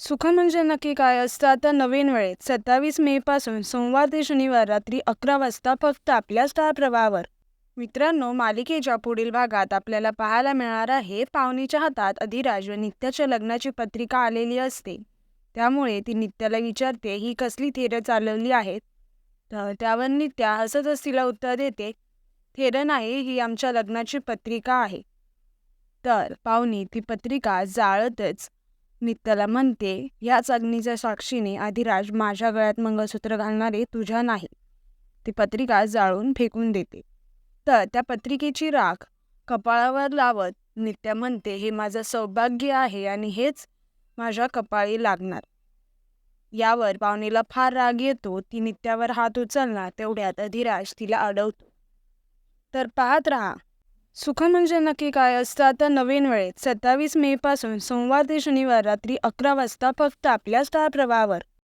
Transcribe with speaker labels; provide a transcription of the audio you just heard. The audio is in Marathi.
Speaker 1: सुख म्हणजे नक्की काय असतं? आता नवीन वेळेत सत्तावीस मे पासून सोमवार ते शनिवार रात्री अकरा वाजता फक्त आपल्या स्टार प्रवाहावर. मित्रांनो मालिकेच्या पुढील भागात आपल्याला पाहायला मिळणार आहे पाहुणीच्या हातात अधिराज व नित्याच्या लग्नाची पत्रिका आलेली असते. त्यामुळे ती नित्याला विचारते ही कसली थेरं चालवली आहेत? तर त्यावर नित्या हसतच तिला उत्तर देते थेरं नाही ही आमच्या लग्नाची पत्रिका आहे. तर पाहुणी ती पत्रिका जाळतच नित्याला म्हणते याच अग्नीच्या साक्षीने आधिराज माझ्या गळ्यात मंगळसूत्र घालणारे तुझ्या नाही. ती पत्रिका जाळून फेकून देते. तर त्या पत्रिकेची राख कपाळावर लावत नित्या म्हणते हे माझं सौभाग्य आहे आणि हेच माझ्या कपाळी लागणार. यावर पाहुणीला फार राग येतो ती नित्यावर हात उचलणार तेवढ्यात अधिराज तिला अडवतो. तर पाहत राहा सुख म्हणजे नक्की काय असतं? आता नवीन वेळेत सत्तावीस मे पासून सोमवार ते शनिवार रात्री अकरा वाजता फक्त आपल्या स्टार प्रवाहावर.